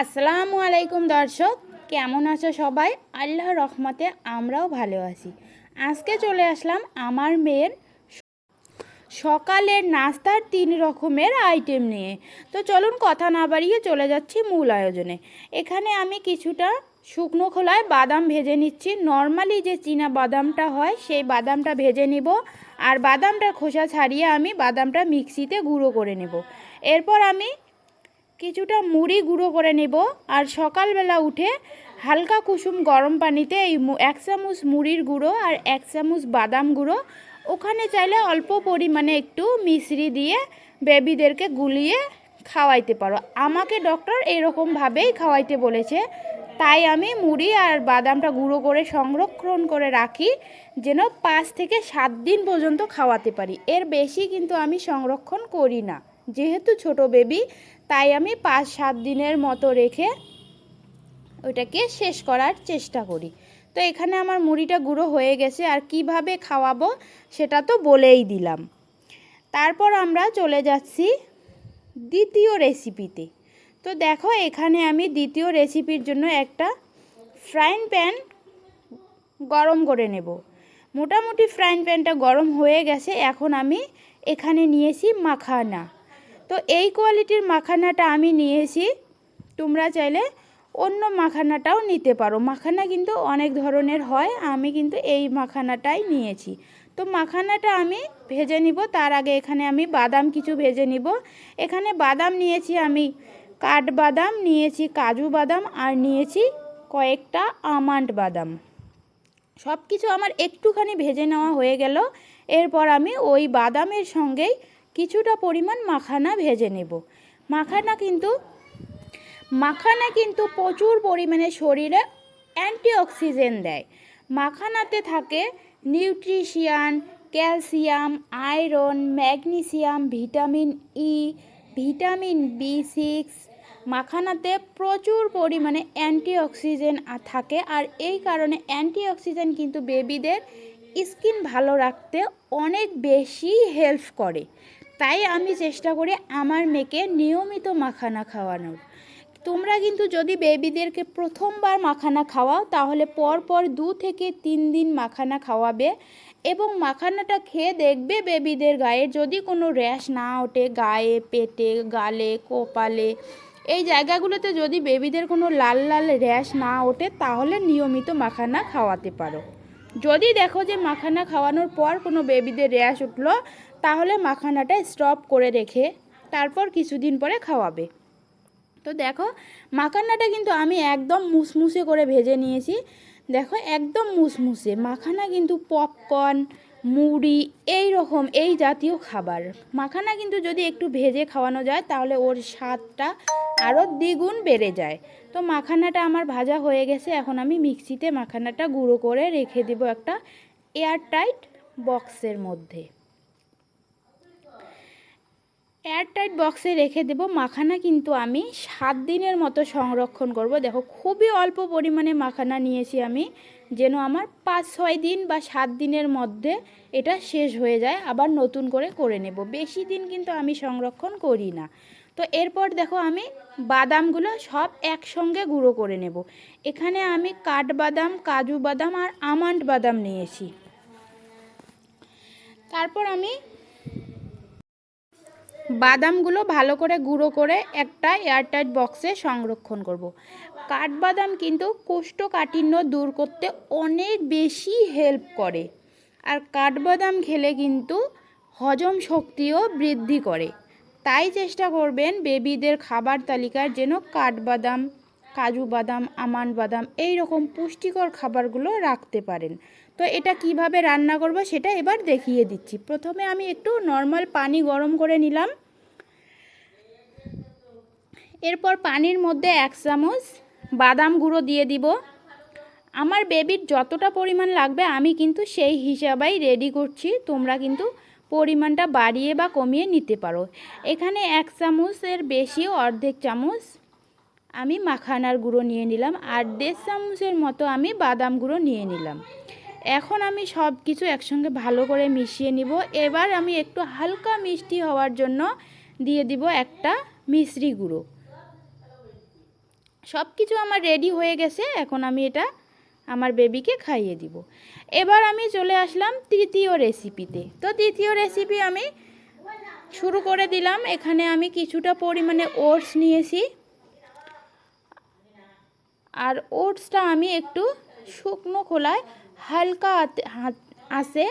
আসসালামু আলাইকুম দর্শক, কেমন আছো সবাই? আল্লাহর রহমতে আমরাও ভালো আছি। আজকে চলে আসলাম আমার মেয়ের সকালের নাস্তার তিন রকমের আইটেম নিয়ে। তো চলুন কথা না বাড়িয়ে চলে যাচ্ছি মূল আয়োজনে। এখানে আমি কিছুটা শুকনো খোলায় বাদাম ভেজে নিচ্ছি। নর্মালি যে চীনা বাদামটা হয়, সেই বাদামটা ভেজে নিব। আর বাদামটার খোসা ছাড়িয়ে আমি বাদামটা মিক্সিতে গুঁড়ো করে নেব। এরপর আমি কিছুটা মুড়ি গুঁড়ো করে নেব আর সকালবেলা উঠে হালকা কুসুম গরম পানিতে এই এক চামচ মুড়ির গুঁড়ো আর এক চামচ বাদাম গুঁড়ো। ওখানে চাইলে অল্প পরিমাণে একটু মিশ্রি দিয়ে বেবিদেরকে গুলিয়ে খাওয়াইতে পারো। আমাকে ডক্টর এরকমভাবেই খাওয়াইতে বলেছে। তাই আমি মুড়ি আর বাদামটা গুঁড়ো করে সংরক্ষণ করে রাখি, যেন পাঁচ থেকে সাত দিন পর্যন্ত খাওয়াতে পারি। এর বেশি কিন্তু আমি সংরক্ষণ করি না। যেহেতু ছোট বেবি, তাই আমি পাঁচ সাত দিনের মতো রেখে ওইটাকে শেষ করার চেষ্টা করি। তো এখানে আমার মুড়িটা গুঁড়ো হয়ে গেছে, আর কীভাবে খাওয়াবো সেটা তো বলেই দিলাম। তারপর আমরা চলে যাচ্ছি দ্বিতীয় রেসিপিতে। তো দেখো, এখানে আমি দ্বিতীয় রেসিপির জন্য একটা ফ্রাইং প্যান গরম করে নেব। মোটামুটি ফ্রাইং প্যানটা গরম হয়ে গেছে, এখন আমি এখানে নিয়েছি মাখানা। তো এই কোয়ালিটির মাখানাটা আমি নিয়েছি। তোমরা চাইলে অন্য মাখানাটাও নিতে পারো। মাখানা কিন্তু অনেক ধরনের হয়, আমি কিন্তু এই মাখানাটাই নিয়েছি। তো মাখানাটা আমি ভেজে নিব, তার আগে এখানে আমি বাদাম কিছু ভেজে নিব। এখানে বাদাম নিয়েছি আমি কাঠবাদাম নিয়েছি কাজু বাদাম, আর নিয়েছি কয়েকটা আমান্ড বাদাম। সব কিছু আমার একটুখানি ভেজে নেওয়া হয়ে গেল। এরপর আমি ওই বাদামের সঙ্গেই কিছুটা পরিমাণ মাখানা ভেজে নেব। মাখানা কিন্তু মাখানা কিন্তু প্রচুর পরিমাণে শরীরে অ্যান্টিঅক্সিজেন দেয়। মাখানাতে থাকে nutrition, calcium, iron, magnesium, vitamin E vitamin B six মাখানাতে প্রচুর পরিমাণে অ্যান্টিঅক্সিজেন থাকে আর এই কারণে অ্যান্টিঅক্সিজেন কিন্তু বেবিদের স্কিন ভালো রাখতে অনেক বেশি হেল্প করে। তাই আমি চেষ্টা করি আমার মেয়েকে নিয়মিত মাখানা খাওয়ানোর। তোমরা কিন্তু যদি বেবিদেরকে প্রথমবার মাখানা খাওয়াও, তাহলে পর পর দু থেকে তিন দিন মাখানা খাওয়াবে এবং মাখানাটা খেয়ে দেখবে বেবিদের গায়ে যদি কোনো র্যাশ না ওঠে, গায়ে, পেটে, গালে, কপালে, এই জায়গাগুলোতে যদি বেবিদের কোনো লাল লাল র্যাশ না ওঠে, তাহলে নিয়মিত মাখানা খাওয়াতে পারো। যদি দেখো যে মাখানা খাওয়ানোর পর কোনো বেবিদের র্যাশ উঠল তাহলে মাখানাটা স্টপ করে রেখে তারপর কিছুদিন পরে খাওয়াবে। তো দেখো, মাখানাটা কিন্তু আমি একদম মুসমুসে করে ভেজে নিয়েছি। দেখো, একদম মুসমুসে। মাখানা কিন্তু পপকর্ন মুড়ি এই রকম এই জাতীয় খাবার। মাখানা কিন্তু যদি একটু ভেজে খাওয়ানো যায়, তাহলে ওর স্বাদটা আরও দ্বিগুণ বেড়ে যায়। তো মাখানাটা আমার ভাজা হয়ে গেছে। এখন আমি মিক্সিতে মাখানাটা গুঁড়ো করে রেখে দেবো একটা এয়ারটাইট বক্সের মধ্যে। এয়ারটাইট বক্সে রেখে দেব মাখানা কিন্তু আমি সাত দিনের মতো সংরক্ষণ করব। দেখো, খুবই অল্প পরিমাণে মাখানা নিয়েছি আমি, যেন আমার পাঁচ, ছয় দিন বা সাত দিনের মধ্যে এটা শেষ হয়ে যায়, আবার নতুন করে করে নেব। বেশি দিন কিন্তু আমি সংরক্ষণ করি না। তো এরপর দেখো, আমি বাদামগুলো সব একসঙ্গে গুঁড়ো করে নেব। এখানে আমি কাঠবাদাম, কাজু বাদাম আর আমান্ড বাদাম নিয়েছি। তারপর আমি বাদামগুলো ভালো করে গুঁড়ো করে একটা এয়ারটাইট বক্সে সংরক্ষণ করব। কাঠবাদাম কিন্তু কোষ্ঠকাঠিন্য দূর করতে অনেক বেশি হেল্প করে। আর কাঠবাদাম খেলে কিন্তু হজম শক্তিও বৃদ্ধি করে। তাই চেষ্টা করবেন বেবিদের খাবার তালিকার যেন কাঠবাদাম, কাজু বাদাম আমান বাদাম এই রকম পুষ্টিকর খাবারগুলো রাখতে পারেন। তো এটা কীভাবে রান্না করব সেটা এবার দেখিয়ে দিচ্ছি। প্রথমে আমি একটু নর্মাল পানি গরম করে নিলাম। এরপর পানির মধ্যে এক চামচ বাদাম গুঁড়ো দিয়ে দিব। আমার বেবির যতটা পরিমাণ লাগবে আমি কিন্তু সেই হিসাবেই রেডি করছি। তোমরা কিন্তু পরিমাণটা বাড়িয়ে বা কমিয়ে নিতে পারো। এখানে এক চামচের বেশি অর্ধেক চামচ আমি মাখানার গুঁড়ো নিয়ে নিলাম। আর দেড় চামচের মতো আমি বাদাম গুঁড়ো নিয়ে নিলাম। এখন আমি সব কিছু একসঙ্গে ভালো করে মিশিয়ে নিব। এবার আমি একটু হালকা মিষ্টি হওয়ার জন্য দিয়ে দিব একটা মিশ্রি গুঁড়ো। সব কিছু আমার রেডি হয়ে গেছে, এখন আমি এটা আমার বেবিকে খাইয়ে দিব। এবার আমি চলে আসলাম তৃতীয় রেসিপিতে তো তৃতীয় রেসিপি আমি শুরু করে দিলাম। এখানে আমি কিছুটা পরিমাণে ওটস নিয়েছি। আর ওটসটা আমি একটু শুকনো খোলায় হালকা আসে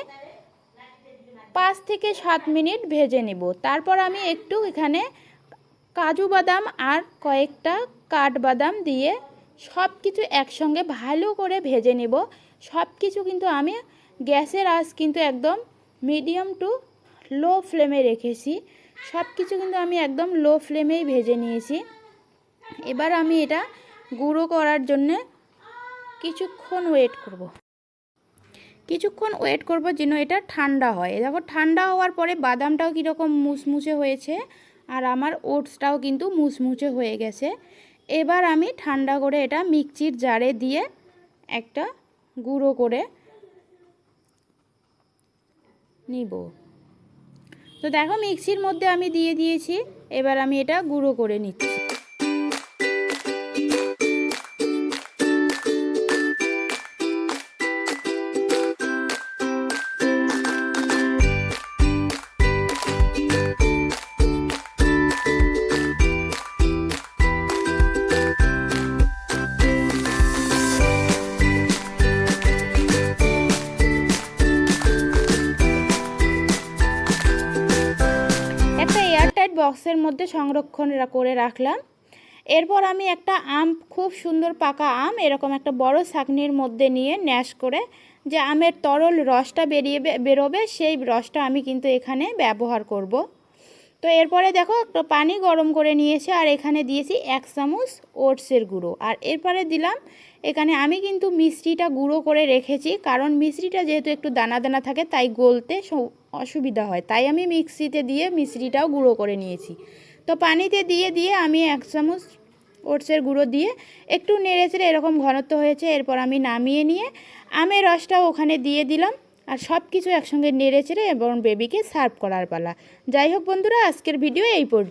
পাঁচ থেকে সাত মিনিট ভেজে নেব। তারপর আমি একটু এখানে কাজু বাদাম আর কয়েকটা কাঠবাদাম দিয়ে সব কিছু একসঙ্গে ভালো করে ভেজে নেব। সব কিছু কিন্তু আমি গ্যাসের আঁচ কিন্তু একদম মিডিয়াম টু লো ফ্লেমে রেখেছি। সব কিছু কিন্তু আমি একদম লো ফ্লেমেই ভেজে নিয়েছি। এবার আমি এটা গুঁড়ো করার জন্যে কিছুক্ষণ ওয়েট করব। কিছুক্ষণ ওয়েট করব যেন এটা ঠান্ডা হয়। দেখো, ঠান্ডা হওয়ার পরে বাদামটাও কীরকম মুসমুসে হয়েছে আর আমার ওটসটাও কিন্তু মুসমুসে হয়ে গেছে। এবার আমি ঠান্ডা করে এটা মিক্সির জারে দিয়ে একটা গুঁড়ো করে নিব। তো দেখো, মিক্সির মধ্যে আমি দিয়ে দিয়েছি, এবার আমি এটা গুঁড়ো করে নিচ্ছি। বক্সের মধ্যে সংরক্ষণ করে রাখলাম এরপর আমি একটা আম, খুব সুন্দর পাকা আম, এরকম একটা বড় ছাকনির মধ্যে নিয়ে ন্যাশ করে যে আমের তরল রসটা বেরিয়ে বেরোবে, সেই রসটা আমি কিন্তু এখানে ব্যবহার করব। তো এরপরে দেখো, একটু পানি গরম করে নিয়েছে আর এখানে দিয়েছি এক চামচ ওটসের গুঁড়ো আর এরপরে দিলাম, এখানে আমি কিন্তু মিষ্টিটা গুঁড়ো করে রেখেছি, কারণ মিষ্টিটা যেহেতু একটু দানা দানা থাকে, তাই গলতে অসুবিধা হয়। তাই আমি মিক্সিতে দিয়ে মিশ্রিটাও গুঁড়ো করে নিয়েছি। তো পানিতে দিয়ে দিয়ে আমি এক চামচ ওটসের গুঁড়ো দিয়ে একটু নেড়ে চেড়ে এরকম ঘনত্ব হয়েছে, এরপর আমি নামিয়ে নিয়ে আমের রসটাও ওখানে দিয়ে দিলাম আর সব কিছু একসঙ্গে নেড়ে চেড়ে এবং বেবিকে সার্ভ করার পালা। যাই হোক বন্ধুরা, আজকের ভিডিও এই পর্যন্ত।